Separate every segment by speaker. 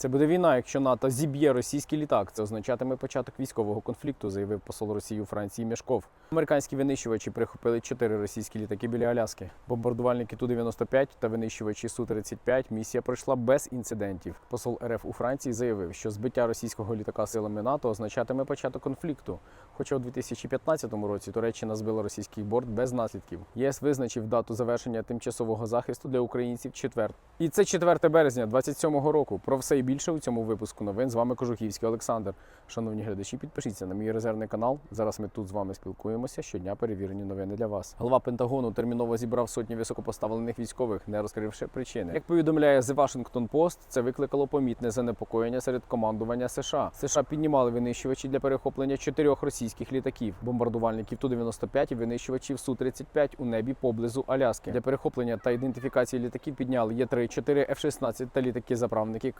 Speaker 1: Це буде війна, якщо НАТО зіб'є російський літак. Це означатиме початок військового конфлікту, заявив посол Росії у Франції Мішков. Американські винищувачі прихопили чотири російські літаки біля Аляски. Бомбардувальники Ту-95 та винищувачі Су-35 місія пройшла без інцидентів. Посол РФ у Франції заявив, що збиття російського літака силами НАТО означатиме початок конфлікту. Хоча у 2015 році Туреччина збила російський борт без наслідків. ЄС визначив дату завершення тимчасового захисту для українців четвер. І це 4 березня 27-го року. Про все і більше у цьому випуску новин з вами Кожухівський Олександр. Шановні глядачі, підпишіться на мій резервний канал. Зараз ми тут з вами спілкуємося. Щодня перевірені новини для вас. Голова Пентагону терміново зібрав сотні високопоставлених військових, не розкривши причини. Як повідомляє The Washington Post, це викликало помітне занепокоєння серед командування США. США піднімали винищувачі для перехоплення чотирьох російських літаків, бомбардувальників Ту-95 і винищувачів Су-35 у небі поблизу Аляски. Для перехоплення та ідентифікації літаків підняли Є-3, 4 F-16 та літаки-заправники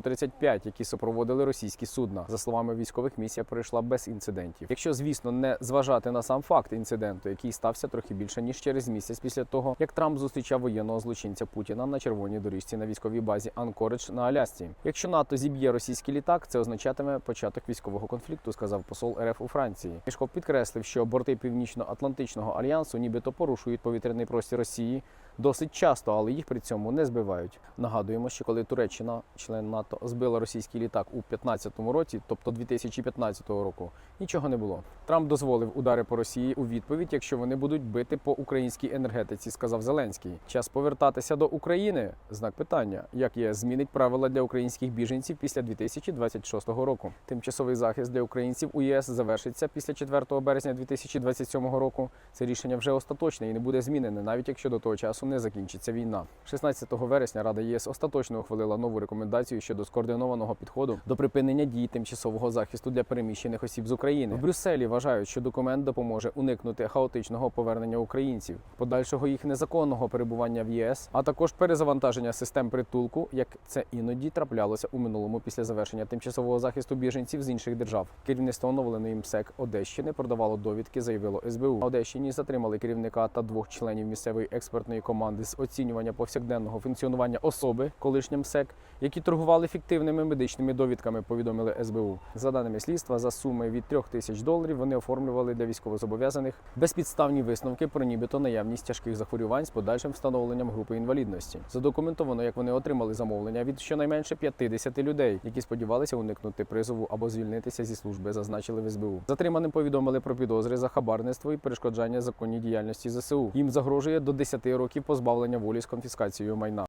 Speaker 1: КС-135, які супроводили російські судна. За словами військових, місія пройшла без інцидентів. Якщо, звісно, не зважати на сам факт інциденту, який стався трохи більше ніж через місяць після того, як Трамп зустрічав воєнного злочинця Путіна на червоній доріжці на військовій базі Анкоридж на Алясці. Якщо НАТО зіб'є російський літак, це означатиме початок військового конфлікту, сказав посол РФ у Франції. Мішков підкреслив, що борти Північно-Атлантичного альянсу нібито порушують повітряний простір Росії досить часто, але їх при цьому не збивають. Нагадуємо, що коли Туреччина, член НАТО, збила російський літак у 2015 році, тобто 2015 року, нічого не було. Трамп дозволив удари по Росії у відповідь, якщо вони будуть бити по українській енергетиці, сказав Зеленський. Час повертатися до України. Знак питання, як ЄС змінить правила для українських біженців після 2026 року. Тимчасовий захист для українців у ЄС завершиться після 4 березня 2027 року. Це рішення вже остаточне і не буде змінене, навіть якщо до того часу не закінчиться війна. 16 вересня Рада ЄС остаточно ухвалила нову рекомендацію щодо скоординованого підходу до припинення дій тимчасового захисту для переміщених осіб з України. В Брюсселі вважають, що документ допоможе уникнути хаотичного повернення українців, подальшого їх незаконного перебування в ЄС, а також перезавантаження систем притулку, як це іноді траплялося у минулому після завершення тимчасового захисту біженців з інших держав. Керівництво оновленої МСЕК Одещини продавало довідки, заявило СБУ. На Одещині затримали керівника та двох членів місцевої експертної команди з оцінювання повсякденного функціонування особи, колишнім МСЕК, які торгували фіктивними медичними довідками. Повідомили СБУ. За даними слідства, за суми від 3 тисяч доларів вони оформлювали для військовозобов'язаних безпідставні висновки про нібито наявність тяжких захворювань з подальшим встановленням групи інвалідності. Задокументовано, як вони отримали замовлення від щонайменше 50 людей, які сподівалися уникнути призову або звільнитися зі служби, зазначили в СБУ. Затриманим повідомили про підозри за хабарництво і перешкоджання законній діяльності ЗСУ. Їм загрожує до 10 років позбавлення волі з конфіскацією майна.